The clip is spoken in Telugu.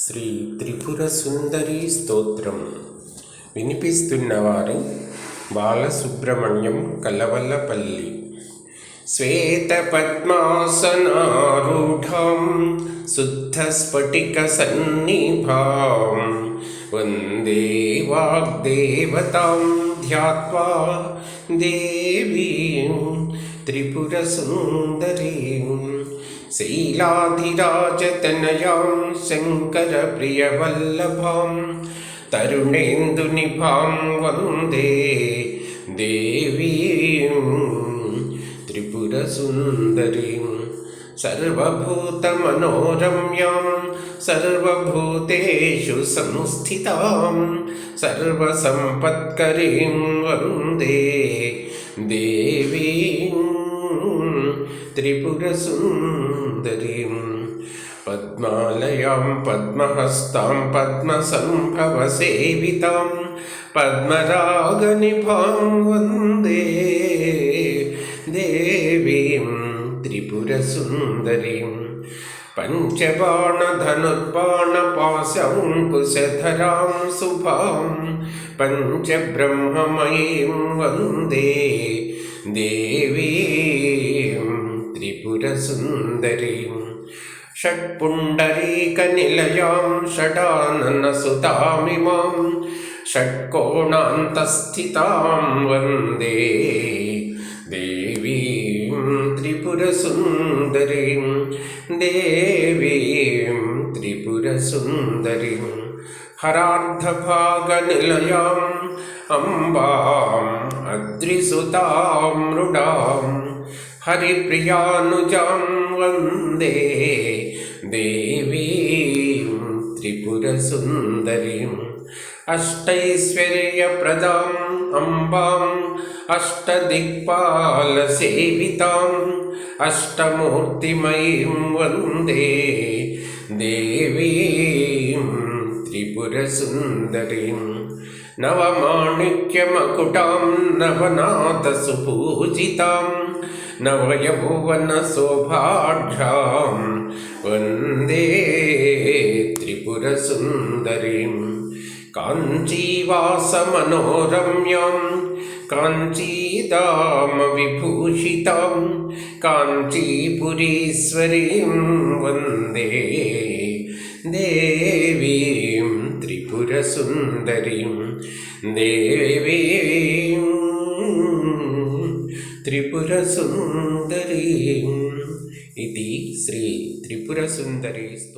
శ్రీ త్రిపుర సుందరి స్తోత్రం. వినిపిస్తున్నవారు బాలసుబ్రహ్మణ్యం కలవల్లపల్లి. శ్వేతపద్మాసనారూఢాం శుద్ధస్ఫటికసన్నిభాం. వందే వాగ్దేవతాం ధ్యాత్వా దేవీం సుందరీ శీలాధిరాజతనయాం శంకరప్రియవల్లభాం తరుణేందునిభాం వందే దేవీం త్రిపురసుందరీం सर्वभूतमनोरम्यां सर्वभूतेषु संस्थितां सर्वसम्पत्करीं वन्दे देवीम् त्रिपुरसुन्दरीं पद्मालयां पद्महस्तां पद्मसम्भवसेवितां पद्मरागनिभां वन्दे देवीं त्रिपुरसुन्दरीं पञ्चबाणधनुर्बाणपाशङ्कुशधरां शुभां पञ्चब्रह्ममयीं वन्दे देवीं त्रिपुरसुन्दरीं षट्पुण्डरीकनिलयां षडाननसुतामिमां षट्कोणान्तस्थितां वन्दे देवीं त्रिपुरसुन्दरीं देवीं त्रिपुरसुन्दरीं हरार्धभागनिलयाम् अम्बाम् अद्रिसुतां मृडां हरिप्रियानुजां वन्दे देवीं त्रिपुरसुन्दरीम् अष्टैश्वर्यप्रदाम् अम्बाम् अष्टदिक्पालसेविताम् अष्टमूर्तिमयीं वन्दे देवीं त्रिपुरसुन्दरीं नवमाणिक्यमकुटां नवनाथसुपूजितां नवयौवनशोभाढ्यां वन्दे त्रिपुरसुन्दरीं काञ्चीवासमनोरम्यां काञ्चीदामविभूषितां काञ्चीपुरीश्वरीं वन्दे देवीं त्रिपुरसुन्दरीं देवीं त्रिपुरसुन्दरीम् इति श्री त्रिपुरसुन्दरी स्तोत्रम्